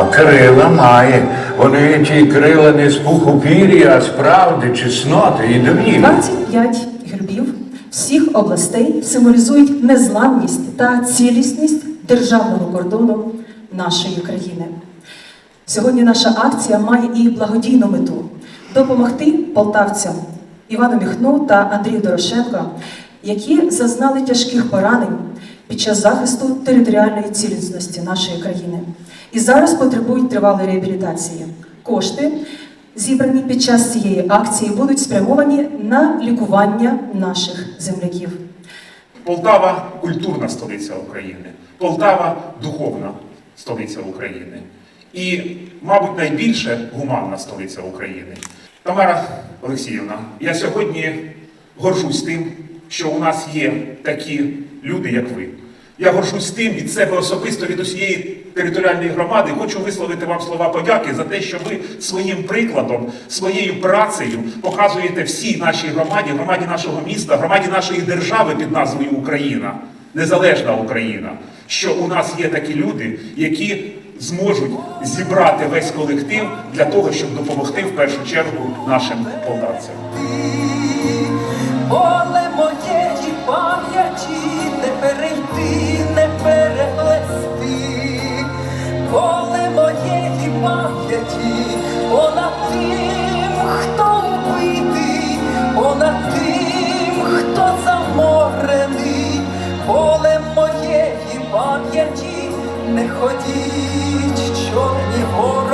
А крила має. Вони ті крила не з пуху пір'я, а з правди, чесноти і довіри. 25 гербів всіх областей символізують незламність та цілісність державного кордону нашої країни. Сьогодні наша акція має і благодійну мету допомогти полтавцям Івану Міхну та Андрію Дорошенко, які зазнали тяжких поранень під час захисту територіальної цілісності нашої країни і зараз потребують тривалої реабілітації. Кошти, зібрані під час цієї акції, будуть спрямовані на лікування наших земляків. Полтава культурна столиця України, Полтава духовна столиця України. І, мабуть, найбільше гуманна столиця України. Тамара Олексіївна, я сьогодні горжусь тим, що у нас є такі люди, як ви. Я горжусь тим від себе особисто, від усієї територіальної громади. Хочу висловити вам слова подяки за те, що ви своїм прикладом, своєю працею показуєте всій нашій громаді, громаді нашого міста, громаді нашої держави під назвою Україна, незалежна Україна, що у нас є такі люди, які зможуть зібрати весь колектив для того, щоб допомогти в першу чергу нашим полтавцям. Понад тим, хто убитий, понад тим, хто заморений. Поле моєї пам'яті не ходіть чорні. Я